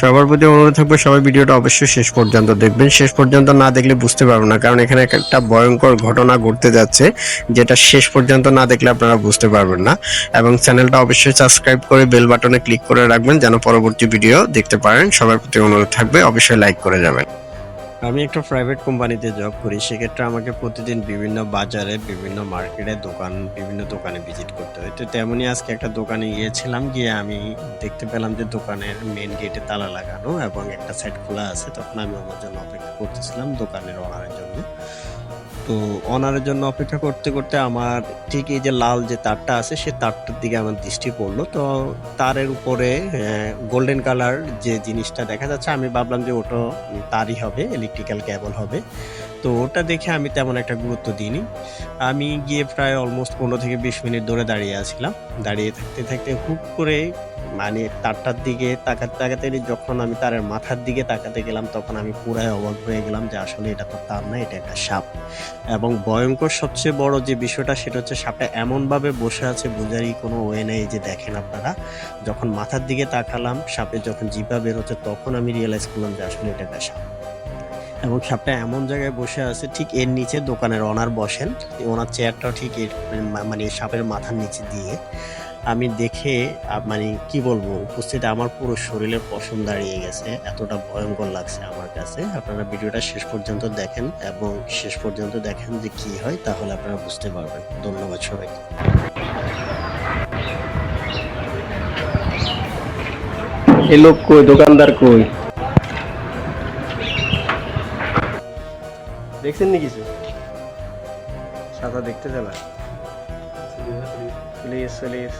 সবার প্রতি অনুরোধ থাকবে সবাই ভিডিওটা অবশ্যই শেষ পর্যন্ত দেখবেন। শেষ পর্যন্ত না দেখলে বুঝতে পারবেন না, কারণ এখানে একটা ভয়ঙ্কর ঘটনা ঘটতে যাচ্ছে, যেটা শেষ পর্যন্ত না দেখলে আপনারা বুঝতে পারবেন না। এবং চ্যানেলটা অবশ্যই সাবস্ক্রাইব করে বেল বাটনে ক্লিক করে রাখবেন, যেন পরবর্তী ভিডিও দেখতে পারেন। সবার প্রতি অনুরোধ থাকবে, অবশ্যই লাইক করে যাবেন। আমি একটা প্রাইভেট কোম্পানিতে জব করি, সেক্ষেত্রে আমাকে প্রতিদিন বিভিন্ন বাজারে, বিভিন্ন মার্কেটে দোকান, বিভিন্ন দোকানে ভিজিট করতে হয়। তো তেমনই আজকে একটা দোকানে গিয়েছিলাম, গিয়ে আমি দেখতে পেলাম যে দোকানের মেন গেটে তালা লাগানো এবং একটা সাইড খোলা আছে, তখন আমি আমার জন্য অপেক্ষা করতেছিলাম দোকানের ওনারের জন্য। তো অনারের জন্য অপেক্ষা করতে করতে আমার ঠিক এই যে লাল যে তারটা আছে, সে তারটার দিকে আমার দৃষ্টি পড়ল। তো তারের উপরে গোল্ডেন কালার যে জিনিসটা দেখা যাচ্ছে, আমি ভাবলাম যে ওটা তারই হবে ইলেকট্রিক্যাল কেবল হবে। তো ওটা দেখে আমি তেমন একটা গুরুত্ব দিইনি। আমি গিয়ে প্রায় অলমোস্ট পনেরো থেকে বিশ মিনিট ধরে দাঁড়িয়ে আছিলাম। দাঁড়িয়ে থাকতে থাকতে হুট করে মানে তারটার দিকে তাকাতে তাকাতে যখন আমি তারের মাথার দিকে তাকাতে গেলাম, তখন আমি পুরাই অবাক হয়ে গেলাম যে আসলে এটা তো তার না, এটা একটা সাপ। এবং ভয়ঙ্কর সবচেয়ে বড় যে বিষয়টা, সেটা হচ্ছে সাপটা এমনভাবে বসে আছে, বোঝারই কোনো ওয়ে নেই যে দেখেন আপনারা। যখন মাথার দিকে তাকালাম, সাপে যখন জিপা বেরোচ্ছে, তখন আমি রিয়েলাইজ করলাম যে আসলে এটা একটা সাপ। এবং সাপটা এমন জায়গায় বসে আছে, ঠিক এর নিচে দোকানের ওনার বসেন, ওনার চেয়ারটাও ঠিক এর মানে সাপের মাথার নিচে দিয়ে। আমি দেখে মানে কি বলব উপস্থিত আমার পুরো শরীরের পশম দাঁড়িয়ে গেছে। এতটা ভয়ঙ্কর লাগছে আমার কাছে। আপনারা ভিডিওটা শেষ পর্যন্ত দেখেন এবং শেষ পর্যন্ত দেখেন যে কি হয় তাহলে আপনারা বুঝতে পারবেন। ধন্যবাদ সবাইকে। এই লোক কই? দোকানদার কই? দেখছেন নি কিছু? সাদা দেখতে না প্লিজ প্লিজ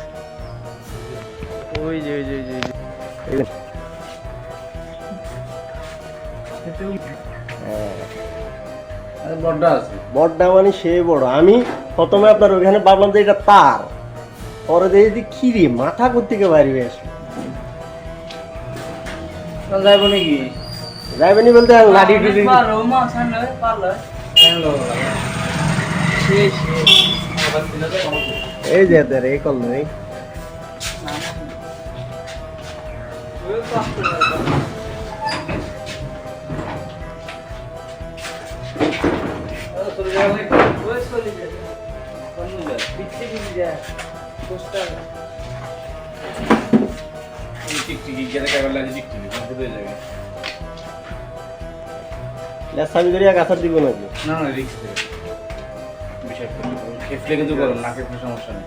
ওই যে ওই যে ওই যে এই। হ্যাঁ। মানে সে বড়। আমি প্রথমে আপনার ওইখানে ভাবলাম যে এটা তার। পরে দেখি কি মাথা কোথেকে যাইব নাকি? যাইবেনি বলতে পারলে। এই যে এই কল নেই। লেসামি ধরিয়া গাছার দিব নাকি না না, রিক্স বিষয় খেফলে কিন্তু করো না খেফলে সমস্যা নেই।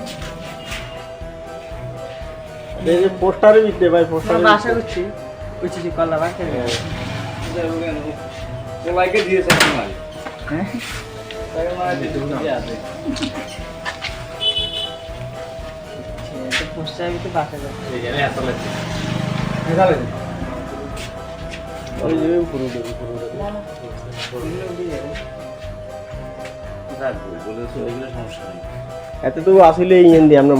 যাই পোস্টারে বিকতে ভাই পোস্টারে লাইকে দিয়েছে মারি ওই যে পুরো দেবে পুরো দেবে সমস্যা নেই। এতে তো আসলে ইয়েন দিয়ে আমরা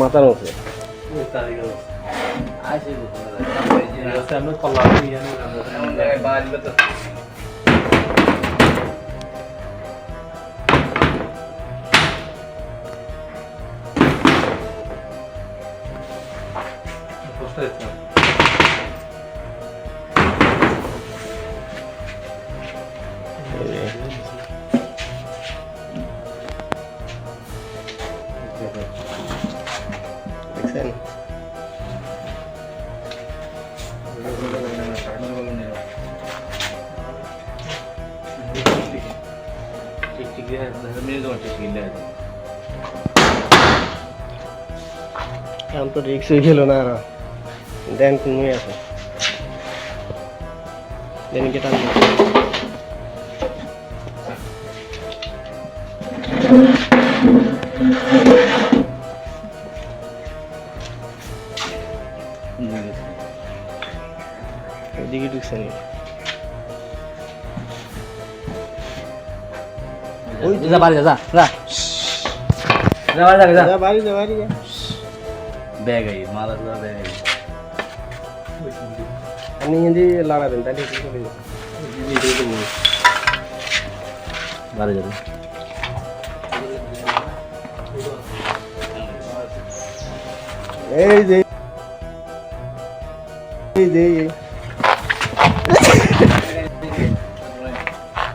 استعملت طلعوني أنا عبالي Excellent. Yeah, I mean, I don't want to feel that. আম তো রিক্স হয়ে গেল না আর দেন কমে আছে দেন কে টান এদিকে ঢুকছে না ওই যা বাড়ি যা যা যা যা বাড়ি যা যা যা বাড়ি যা বাড়ি যা ব্যাগ আই মারা যা ব্যাগ আই আপনি হিন্দি লড়াবেন তাহলে কি করবেন বাড়ি যাবে এই যে এই যে এই।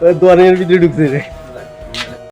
ওই দোয়ারের ভিতরে ঢুকছে রে